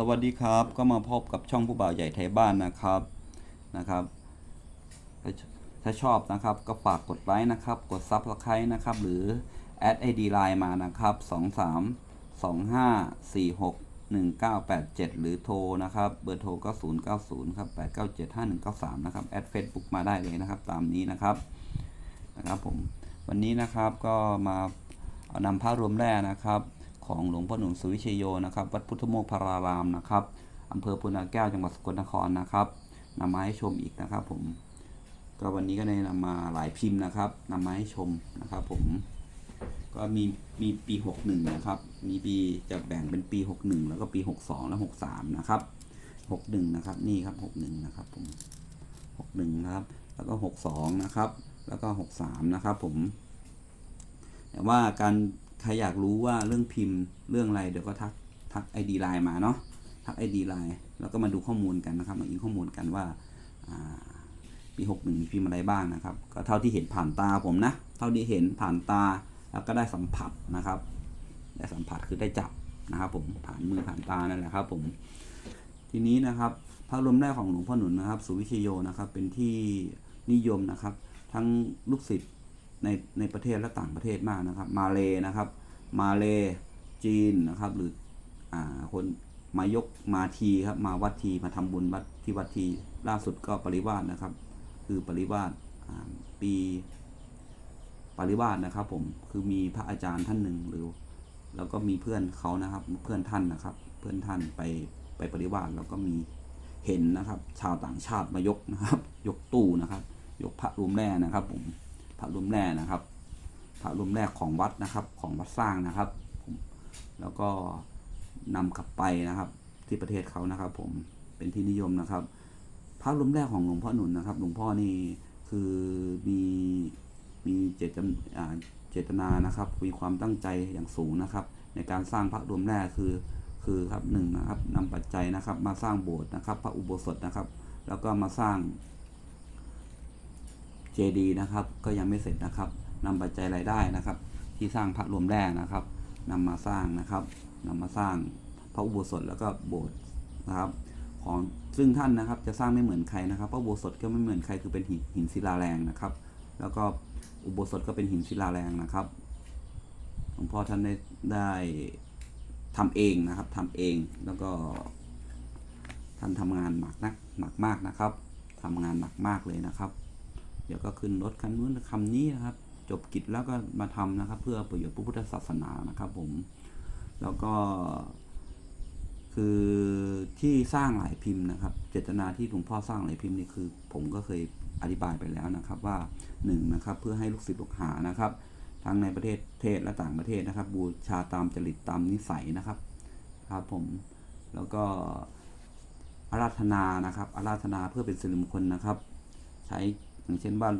สวัสดีครับ ก็มาพบกับช่องผู้บ่าวใหญ่ไทยบ้านนะครับนะครับ ถ้าชอบนะครับก็ฝากกดไลค์นะครับ กดซับสไครต์นะครับ หรือแอดไอดีไลน์มานะครับ 2 3 2 5 4 6 1 9 8 7 หรือโทรนะครับ เบอร์โทรก็ 0 9 0ครับ8 9 7 5 1 9 3 นะครับ แอดเฟซบุ๊กมาได้เลยนะครับ ตามนี้นะครับนะครับผมวันนี้นะครับก็มาเอานำพระรวมแร่นะครับ ของหลวงพ่อหนุ่มสุวิชัยโยนะครับ วัดพุทธโมกพารารามนะครับอำเภอพุนาแก้วจังหวัดสกลนครนะครับนำมาให้ชมอีกนะครับ ผม ก็วันนี้ก็ได้นำมาหลายพิมพ์นะครับนำมาให้ชมนะครับ ผม ก็มีมีปี 61 นะครับ มีปีจะแบ่งเป็นปี 61 แล้วก็ปี 62 และ63 นะครับ 61 นะครับ นี่ครับ 61 นะครับผม 61 นะครับ แล้วก็ 62 นะครับ แล้วก็ 63 นะครับ ผม แต่ว่าการ รอยากรู้ว่าเรื่องพิมพ์เรื่องอะไรเดี๋ยวก็ทักทักไอดีไลน์มาเนาะทักไอดีไลน์แล้วก็มาดูข้อมูลกันนะครับมาอินข้อมูลกันว่าอ่าปี61มีพิมพ์อะไรบ้างนะครับ ก็เท่าที่เห็นผ่านตาผมนะ เท่าที่เห็นผ่านตาแล้วก็ได้สัมผัสนะครับได้สัมผัสคือได้จับนะครับ ผมผ่านมือผ่านตานั่นแหละครับ ผมทีนี้นะครับพระลมแรกของหลวงพ่อหนุนนะครับ สุวิชโยนะครับ เป็นที่นิยมนะครับ ทั้งลูกศิษย์ ในในประเทศและต่างประเทศมากนะครับ มาเลนะครับ มาเลจีนนะครับ หรืออ่าคนมายกมาทีครับมาวัดทีมาทำบุญวัดที่วัดทีล่าสุดก็ปริวาสนะครับ คือปริวาสปีปริวาสนะครับ ผมคือมีพระอาจารย์ท่านหนึ่งหรือ แล้วก็มีเพื่อนเขานะครับ เพื่อนท่านนะครับ เพื่อนท่านไปไปปริวาสแล้วก็มีเห็นนะครับ ชาวต่างชาติมายกนะครับ ยกตู้นะครับ ยกพระรวมแร่นะครับ ผม พระรวมแร่นะครับพระรวมแรกของวัดนะครับของวัดสร้างนะครับผมแล้วก็นำกลับไปนะครับ ที่ประเทศเขานะครับ ผมเป็นที่นิยมนะครับพระรวมแรกของหลวงพ่อหนุนนะครับ หลวงพ่อนี่คือมีมีเจตนาเจตนานะครับ มีความตั้งใจอย่างสูงนะครับ ในการสร้างพระรวมแรกคือคือครับหนึ่งนะครับนำปัจจัยนะครับ มาสร้างโบสถ์นะครับ พระอุโบสถนะครับ แล้วก็มาสร้าง เจดีนะครับ ก็ยังไม่เสร็จนะครับนำปัจจัยรายได้นะครับ ที่สร้างพระรวมแร่นะครับนำมาสร้างนะครับนำมาสร้างพระอุโบสถแล้วก็โบสถ์นะครับ ของซึ่งท่านนะครับจะสร้างไม่เหมือนใครนะครับพระอุโบสถก็ไม่เหมือนใครคือเป็นหินหินศิลาแรงนะครับ แล้วก็อุโบสถก็เป็นหินศิลาแรงนะครับหลวงพ่อท่านได้ได้ทำเองนะครับทำเองแล้วก็ท่านทำงานหนักนักหนักมากนะครับทำงานหนักมากเลยนะครับ เดี๋ยวก็ขึ้นรถคันนู้นคำนี้นะครับ จบกิจแล้วก็มาทำนะครับ เพื่อประโยชน์พระพุทธศาสนานะครับ ผม แล้วก็ คือที่สร้างหลายพิมพ์นะครับ เจตนาที่หลวงพ่อสร้างหลายพิมพ์นี่คือ ผมก็เคยอธิบายไปแล้วนะครับว่าหนึ่งนะครับ เพื่อให้ลูกศิษย์ลูกหานะครับ ทั้งในประเทศเทศและต่างประเทศนะครับ บูชาตามจริตตามนิสัยนะครับครับผมแล้วก็อาราธนานะครับอาราธนาเพื่อเป็นสิริมงคลนะครับ ใช้ อย่างเช่นว่า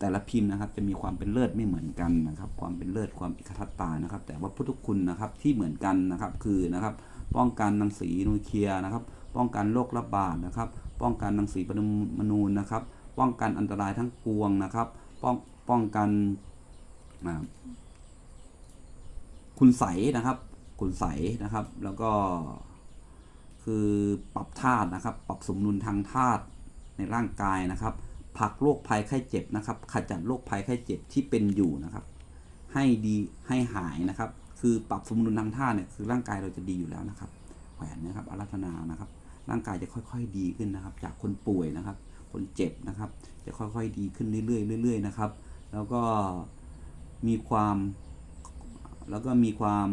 แต่ละพิมพ์นะครับจะมีความเป็นเลิศไม่เหมือนกันนะครับ ความเป็นเลิศความอิคทัตตานะครับ แต่ว่าพุทธคุณนะครับที่เหมือนกันนะครับคือนะครับ ป้องกันรังสีนูเคลียร์นะครับ ป้องกันโรคระบาดนะครับ ป้องกันรังสีปรมาณูนะครับ ป้องกันอันตรายทั้งปวงนะครับ ป้องป้องกันคุณใสนะครับ คุณใสนะครับ แล้วก็คือปรับธาตุนะครับ ปรับสมดุลทางธาตุในร่างกายนะครับ ผักโรคภัยไข้เจ็บนะครับ ขจัดโรคภัยไข้เจ็บที่เป็นอยู่นะครับ ให้ดีให้หายนะครับ คือปรับสมดุลทางธาเนี่ยคือร่างกายเราจะดีอยู่แล้วนะครับแขวนนะครับอารัธนานะครับ ร่างกายจะค่อยๆดีขึ้นนะครับ จากคนป่วยนะครับ คนเจ็บนะครับ จะค่อยๆดีขึ้นเรื่อยๆเรื่อยๆนะครับ แล้วก็มีความแล้วก็มีความ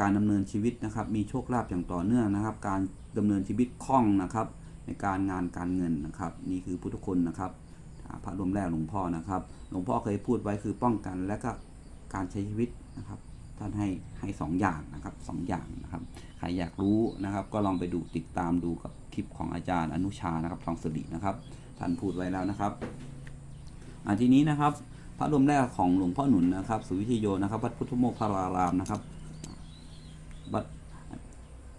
การดำเนินชีวิตนะครับ มีโชคลาภอย่างต่อเนื่องนะครับ การดำเนินชีวิตคล่องนะครับ ในการงานการเงินนะครับ นี่คือพุทธคุณนะครับ พระรวมแรกหลวงพ่อนะครับ หลวงพ่อเคยพูดไว้คือป้องกันและก็การใช้ชีวิตนะครับ ท่านให้ให้สองอย่างนะครับสองอย่างนะครับ ใครอยากรู้นะครับ ก็ลองไปดูติดตามดูกับคลิปของอาจารย์อนุชานะครับทองสิรินะครับ ท่านพูดไว้แล้วนะครับอ่าทีนี้นะครับ พระรวมแรกของหลวงพ่อหนุนนะครับ สุวิทยโยนะครับ วัดพุทธโมกขารารามนะครับวัด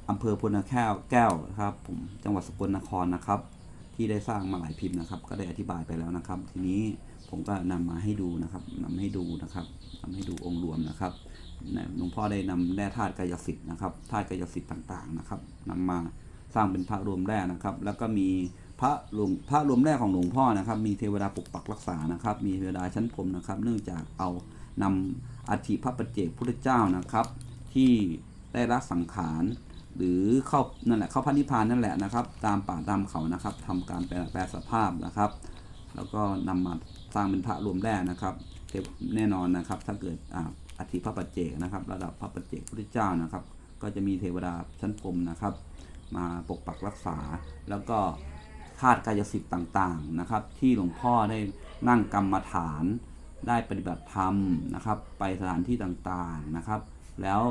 อำเภอพลแก้วแก้วนะครับ ผมจังหวัดสกลนครนะครับ ที่ได้สร้างมาหลายพิมพ์นะครับ ก็ได้อธิบายไปแล้วนะครับ ทีนี้ผมก็นำมาให้ดูนะครับนำให้ดูนะครับนำให้ดูองค์รวมนะครับหลวงพ่อได้นำแร่ธาตุกายสิทธิ์นะครับธาตุกายสิทธิ์ต่างๆนะครับนำมาสร้างเป็นพระรวมแรกนะครับ แล้วก็มีพระหลวงพระรวมแรกของหลวงพ่อนะครับ มีเทวดาปกปักรักษานะครับ มีเทวดาชั้นพรมนะครับ เนื่องจากเอานำอัฐิพระปัจเจกพุทธเจ้านะครับ ที่ได้รับสังขาร หรือเข้านั่นแหละเข้าพระนิพพานนั่นแหละนะครับ ตามป่าตามเขานะครับทำการแปลแปลสภาพนะครับ แล้วก็นำมาสร้างเป็นพระรวมแรกนะครับเทปแน่นอนนะครับ ถ้าเกิดอ่าอธิพระปัจเจกนะครับ ระดับพระปัจเจกพุทธเจ้านะครับ ก็จะมีเทวดาชั้นพรมนะครับ มาปกปักรักษา แล้วก็ธาตุกายสิทธิ์ต่างๆนะครับ ที่หลวงพ่อได้นั่งกรรมฐาน ได้ปฏิบัติธรรมนะครับ ไปสถานที่ต่างๆนะครับ แล้ว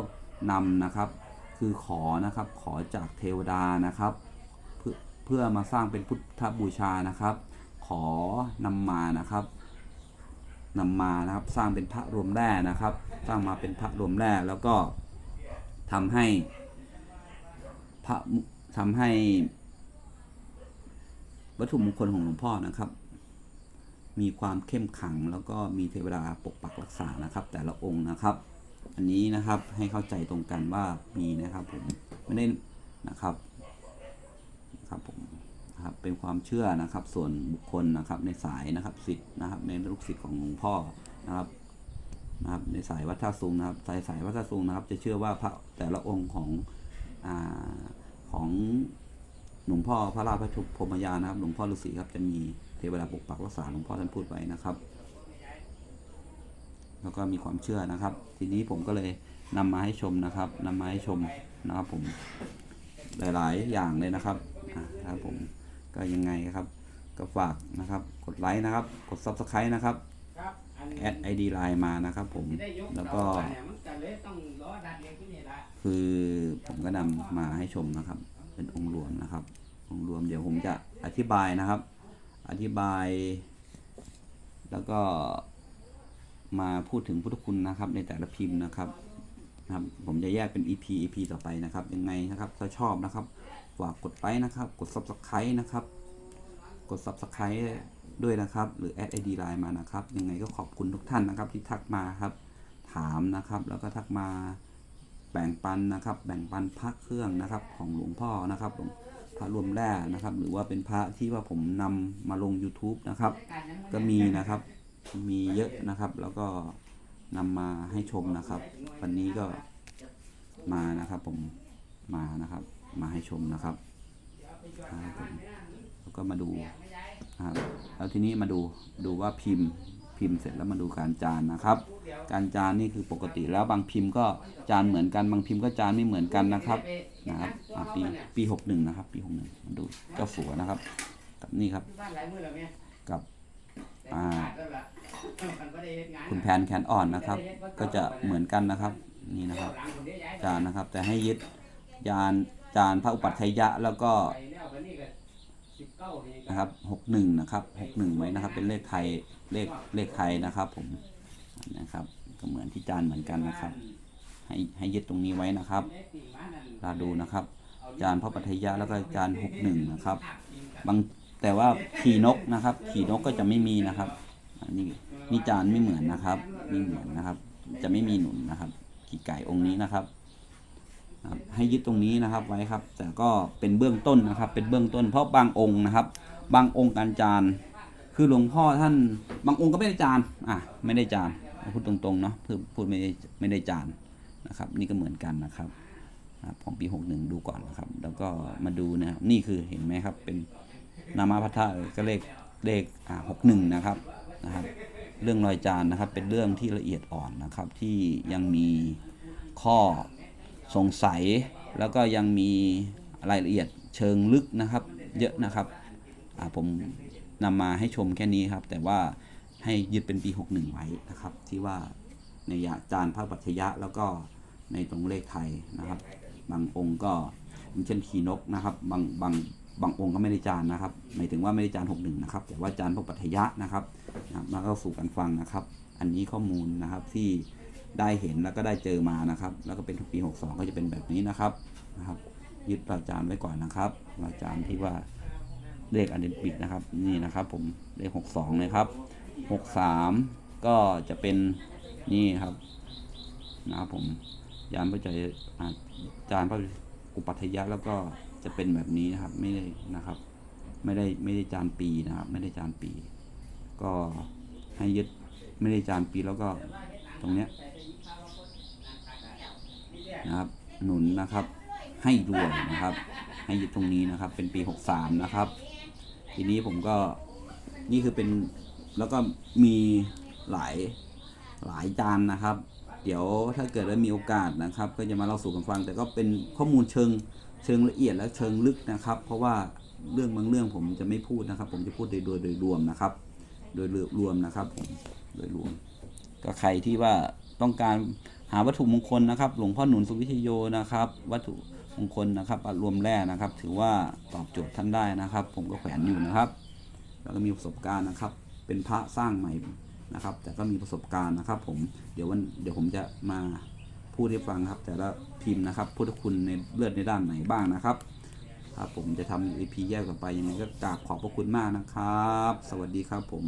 นำนะครับ คือขอนะครับขอจากเทวดานะครับเพื่อเพื่อมาสร้างเป็นพุทธบูชานะครับ ขอนำมานะครับนำมานะครับสร้างเป็นพระรวมแร่นะครับ สร้างมาเป็นพระรวมแร่แล้วก็ทำให้พระทำให้วัตถุมงคลของหลวงพ่อนะครับ มีความเข้มขังแล้วก็มีเทวดาปกปักรักษานะครับ แต่ละองค์นะครับ อันนี้นะครับให้เข้าใจตรงกันว่ามีนะครับผมไม่ได้นะครับนะครับผมครับเป็นความเชื่อนะครับ ส่วนบุคคลนะครับ ในสายนะครับสิทธิ์นะครับในลูกศิษย์ของหลวงพ่อนะครับนะครับ ในสายวัดท่าซุงนะครับ สายสายวัดท่าซุงนะครับ จะเชื่อว่าพระแต่ละองค์ของอ่าของหลวงพ่อพระราชพระทุกพรมยานนะครับ หลวงพ่อฤาษีครับจะมีเทวดาปกปักรักษาหลวงพ่อท่านพูดไว้นะครับ แล้วก็มีความเชื่อนะครับ ทีนี้ผมก็เลยนำมาให้ชมนะครับนำมาให้ชมนะครับผมหลาย ๆ อย่างเลยนะครับอ่าครับผมก็ยังไงครับก็ฝากนะครับ กดไลค์นะครับ กด subscribe นะครับครับอันแอด ID Line มานะครับผมที่ได้ยกแล้วก็เสาเนี่ยมันก็เลยต้องล้อดัดเองที่นี่ละคือผมก็นำมาให้ชมนะครับ เป็นองค์รวมนะครับ องค์รวมเดี๋ยวผมจะอธิบายนะครับ อธิบาย แล้วก็ มาพูดถึงพุทธคุณนะครับ ในแต่ละพิมพ์นะครับนะครับผมจะแยกเป็น EP EP ต่อไปนะครับ ยังไงนะครับ ถ้าชอบนะครับฝากกดไลค์นะครับ กด Subscribe นะครับ กด Subscribe ด้วยนะครับ หรือ add ID Line มานะครับ ยังไงก็ขอบคุณทุกท่านนะครับ ที่ทักมาครับ ถามนะครับ แล้วก็ทักมาแบ่งปันนะครับ แบ่งปันพระเครื่องนะครับ ของหลวงพ่อนะครับหลวงพระรวมแร่นะครับ หรือว่าเป็นพระที่ว่าผมนำมาลง YouTube นะครับ ก็มีนะครับ มีเยอะนะครับ แล้วก็นำมาให้ชมนะครับ วันนี้ก็มานะครับผมมานะครับ มาให้ชมนะครับแล้วก็มาดูนะครับแล้วทีนี้มาดูดูว่าพิมพ์พิมพ์เสร็จแล้วมาดูการจานนะครับ การจานนี่คือปกติแล้วบางพิมพ์ก็จานเหมือนกันบางพิมพ์ก็จานไม่เหมือนกันนะครับนะครับปีปีหกหนึ่งนะครับ ปีหกหนึ่งมาดูเจ้าสัวนะครับกับนี่ครับกับ แต่ขาดแล้วล่ะมันบ่ได้เฮ็ดงานคุณแผนแขนอ่อนนะครับ ก็จะเหมือนกันนะครับ นี่นะครับหลังคนเดียวย้ายจานนะครับ แต่ให้ยึดจานจานพระอุปัฏฐัยยะแล้วก็ไปแล้ววันนี้ก็19นี่ก็นะครับหกหนึ่งนะครับหกหนึ่งไว้นะครับ เป็นเลขไทยเลขเลขไทยนะครับ ผมนะครับ ก็เหมือนที่จานเหมือนกันนะครับ ให้ให้ยึดตรงนี้ไว้นะครับเราดูนะครับ จานพระปัทยะแล้วก็จานหกหนึ่งนะครับ บาง แต่ว่าขี่นกนะครับ ขี่นกก็จะไม่มีนะครับนนี้นี่จานไม่เหมือนนะครับไม่เหมือนนะครับ จะไม่มีหนุนนะครับ ขี่ไก่องค์นี้นะครับให้ยึดตรงนี้นะครับไว้ครับ แต่ก็เป็นเบื้องต้นนะครับ เป็นเบื้องต้น เพราะบางองค์นะครับ บางองค์การจานคือหลวงพ่อท่านบางองค์ก็ไม่ได้จานอะไม่ได้จานพูดตรงๆเนาะพูดพูดไม่ได้ไม่ได้จานนะครับ นี่ก็เหมือนกันนะครับนะครับของปี61ดูก่อนนะครับ แล้วก็มาดูนะครับนี่คือเห็นไหมครับเป็น นามาพัทธะก็เลขเลขอ่า61นะครับนะครับ เรื่องรอยจานนะครับเป็นเรื่องที่ละเอียดอ่อนนะครับที่ยังมีข้อสงสัย แล้วก็ยังมีรายละเอียดเชิงลึกนะครับ เยอะนะครับผมนำมาให้ชมแค่นี้ครับ แต่ว่าให้ยึดเป็นปี 61 ไว้นะครับ ที่ว่าในยาจานพระปัจฉยะแล้วก็ในตรงเลขไทยนะครับ บางองค์ก็เช่นขีนกนะครับ บางบาง บางองค์ก็ไม่ได้จานนะครับหมายถึงว่าไม่ได้จานหกหนึ่งนะครับ แต่ว่าจานพวกปัทยะนะครับนะครับมาเข้าสู่กันฟังนะครับ อันนี้ข้อมูลนะครับที่ได้เห็นแล้วก็ได้เจอมานะครับ แล้วก็เป็นปี 62 ก็จะเป็นแบบนี้นะครับนะครับ ยึดปราจานไว้ก่อนนะครับปราจานที่ว่าเลขอันเดนปิดนะครับ นี่นะครับผมเลข 62นะครับ 63 ก็จะเป็นนี่ครับนะครับผมยานพระใจอาจานพระอุปัฏฐยะแล้วก็ จะเป็นแบบนี้นะครับ ไม่ได้นะครับ ไม่ได้ไม่ได้จานปีนะครับ ไม่ได้จานปี ก็ให้ยึดไม่ได้จานปีแล้วก็ตรงเนี้ยนะครับ หนุนนะครับ ให้รวมนะครับ ให้ยึดตรงนี้นะครับ เป็นปี 63 นะครับ ทีนี้ผมก็นี่คือเป็นแล้วก็มีหลายหลายจานนะครับ เดี๋ยวถ้าเกิดว่ามีโอกาสนะครับ ก็จะมาเล่าสู่กันฟัง แต่ก็เป็นข้อมูลเชิงเชิงละเอียดและเชิงลึกนะครับ เพราะว่าเรื่องบางเรื่องผมจะไม่พูดนะครับ ผมจะพูดโดยโดยโดยรวมนะครับ โดยรวมนะครับผมโดยรวม ก็ใครที่ว่าต้องการหาวัตถุมงคลนะครับ หลวงพ่อหนุนสุวิทโยนะครับ วัตถุมงคลนะครับรวมแร่นะครับ ถือว่าตอบโจทย์ท่านได้นะครับ ผมก็แขวนอยู่นะครับ แล้วก็มีประสบการณ์นะครับ เป็นพระสร้างใหม่ นะครับ แต่ก็มีประสบการณ์นะครับ ผมเดี๋ยววันเดี๋ยวผมจะมาพูดให้ฟังครับ แต่ละพิมพ์นะครับพุทธคุณในเลือดในด้านไหนบ้างนะครับครับผมจะทำ EP แยกต่อไปยังไงก็กราบขอบพระคุณมากนะครับ สวัสดีครับผม